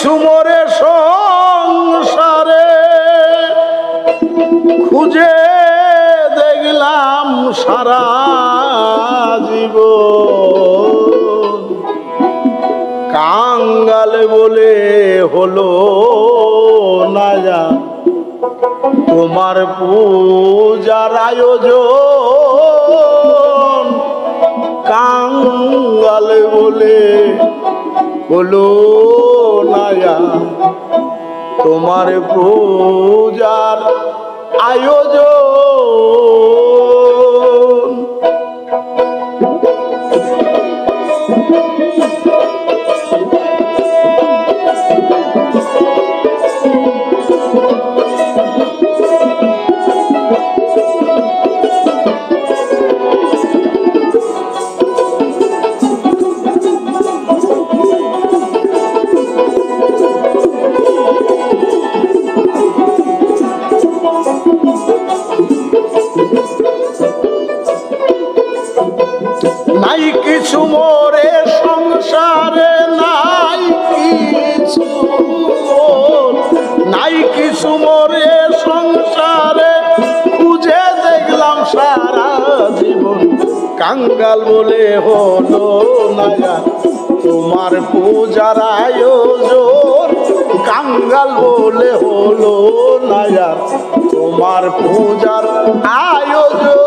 কিছু মোরে সংসারে খুঁজে দেখলাম সারা জীব কাঙ্গাল বলে হলো না যা তোমার পূজার আয়োজন। কাঙ্গাল বলে হলো নায়া তোমার পূজার আয়োজন। কিছু মরে সংসারে, খুঁজে দেখলাম সারা জীবন। কাঙ্গাল বলে হলো না তোমার পূজার আয়োজন। কাঙ্গাল বলে হলো না তোমার পূজার আয়োজন।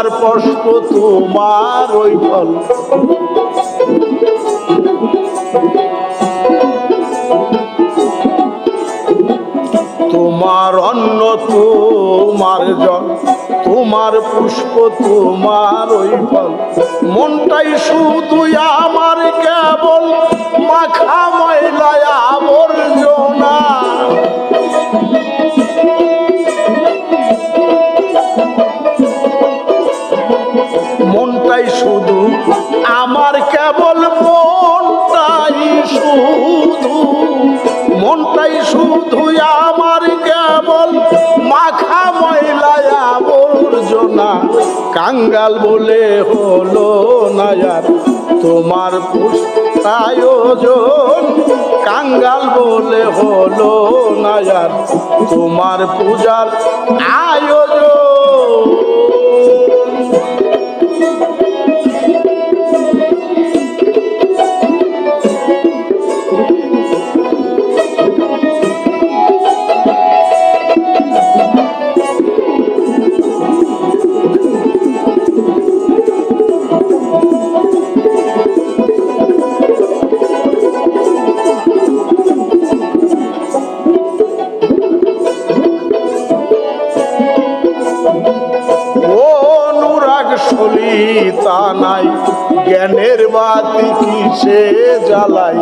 তোমার পুষ্প তোমার ওই ফল। তোমার অন্ন, তোমার জল, তোমার পুষ্প, তোমার ওই ফল। মনটাই শুধু আমার কেবল মাখা আমার কেবল মনটাই শুধু মনটাই শুধু আমার কেবল মাখা ময়লায় আবর্জনা, কাঙ্গাল বলে হলো না আর তোমার পুষ্পায়োজন কাঙ্গাল বলে হলো না তোমার পূজার আয়োজন জ্ঞানের বাতি কিসে জ্বালাই?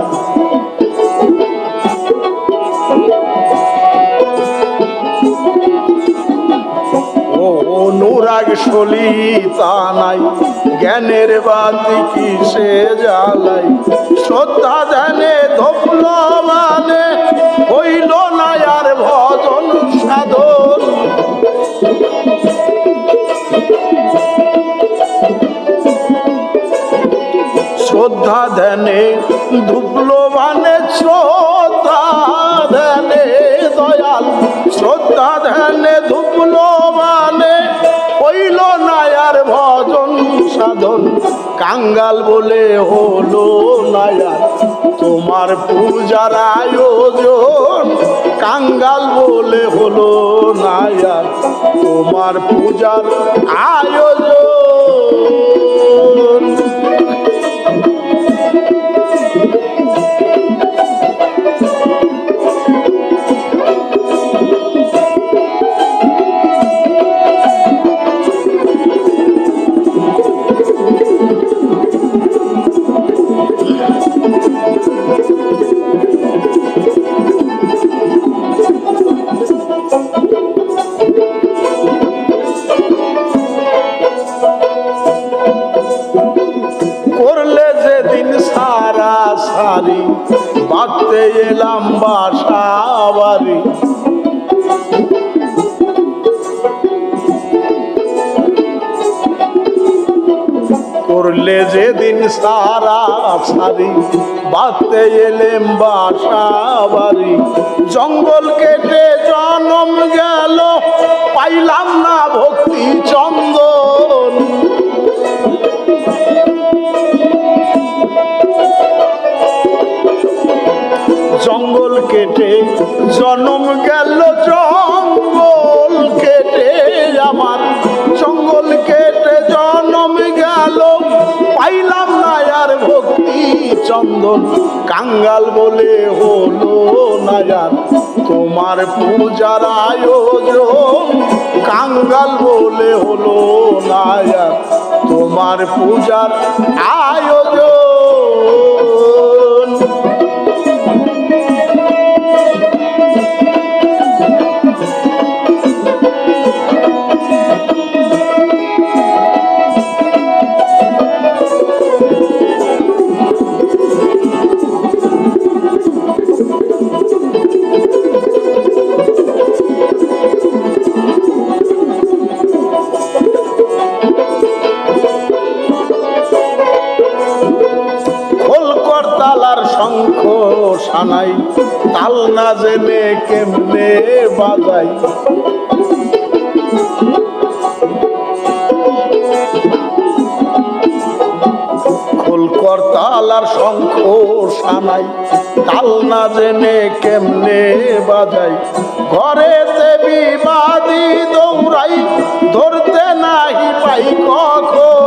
অনুরাগ সলিতা নাই, জ্ঞানের বাতি কিসে জ্বালাই? শ্রদ্ধা ধ্যানে ধপল মানে শ্রদ্ধা ধ্যানে মানে শ্রদ্ধা ধ্যানে দয়াল। শ্রদ্ধা ধ্যানে মানে হইল না আর ভজন সাধন। কাঙ্গাল বলে হলো না আর তোমার পূজার আয়োজন। কাঙ্গাল বলে হলো না আর তোমার পূজার আয়োজন। করলে যেদিন সারা সারি বাঁধতে এলেম বাসা বাড়ি। জঙ্গল কেটে জনম গেল, পাইলাম না ভক্তি চন্দন। জঙ্গল কেটে, জনম গেল, জঙ্গল কেটে আমার। জঙ্গল কেটে জনম গেল, পাইলাম না আর ভক্তি চন্দন। কাঙ্গাল বলে হলো না আর, তোমার পূজার আয়োজন। কাঙ্গাল বলে হলো না আর, তোমার পূজার আয়োজন। না জেনে কেমনে বাজাই? তালার শঙ্খ সানাই তাল না জেনে কেমনে বাজাই? ঘরে দেবী বাদি দৌড়াই, ধরতে নাহি পাই কখন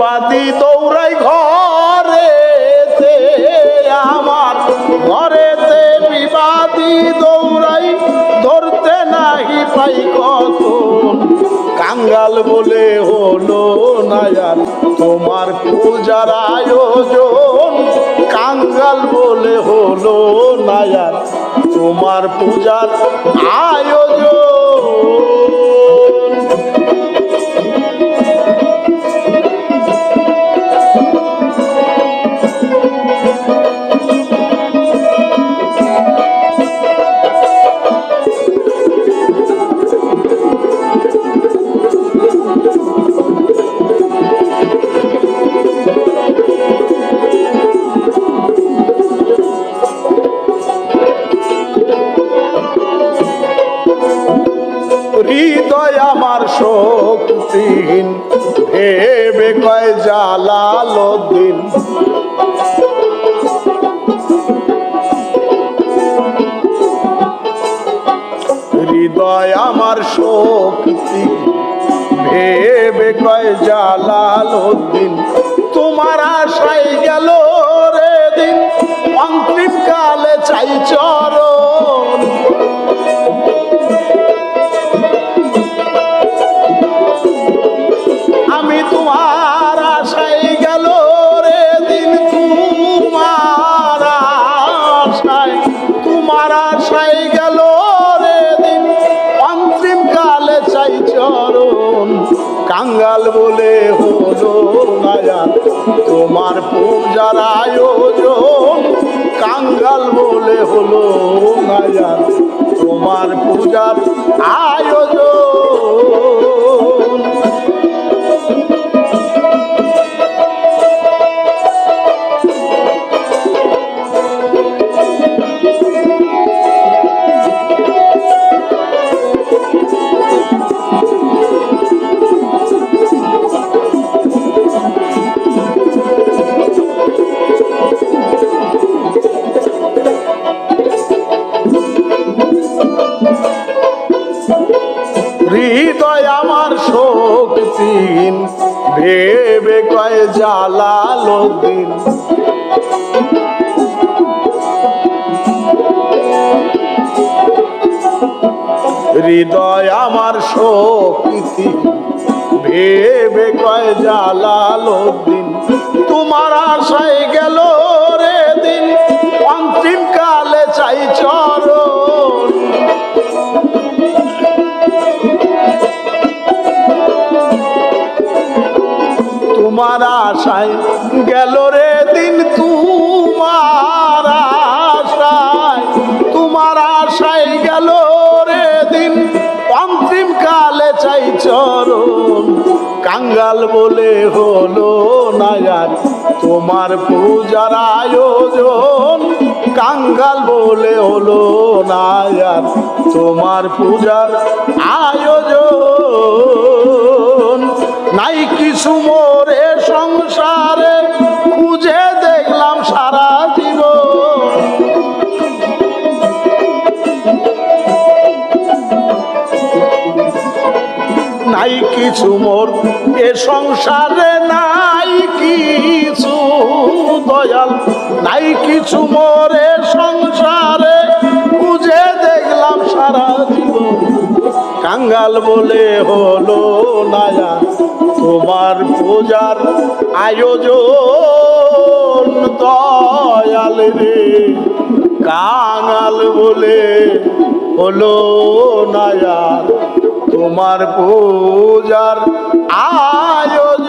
বাদি দৌড়াই ঘরে আমার ঘরে দেবী বাদি দৌড়াই, ধরতে নাহি পাই কাঙ্গাল বলে হলো নায়ার, তোমার পূজার আয়োজন। কাঙ্গাল বলে হলো নায়ার, তোমার পূজার আয়োজন। শক্তিহীন ভেবে কয় জালাল দিন। হৃদয় আমার শক্তি, ভেবে কয় জালাল দিন। তোমার আশাই গেল রে দিন অন্তিম কাঙ্গাল বলে হলো নায়া তোমার পূজার আয়োজন কাঙ্গাল বলে হলো মায়া। তোমার পূজার আয়োজন। আমার শক্তিহীন ভেবে কয় জালাল দিন। হৃদয় আমার শক্তি ভেবে কয় জালাল দিন। তোমার আশায় গেল আশায় গেল রে দিন তোমার আশায়। তোমার আশায় গেল রে দিন। অন্তিম কালে চাই চরণ। কাঙ্গাল বলে হলো না তোমার পূজার আয়োজন। কাঙ্গাল বলে হলো না তোমার পূজার আয়োজন। নাই কিছু মোরে সংসারে কিছু মোর। এ সংসারে নাই কিছু দয়াল, নাই কিছু মোর। এ সংসারে খুঁজে দেখলাম সারা জীবন। কাঙ্গাল বলে হলো নায়া, তোমার পূজার আয়োজন দয়াল রে। কাঙাল বলে হলো নায়ার তোমার পূজার আয়োজন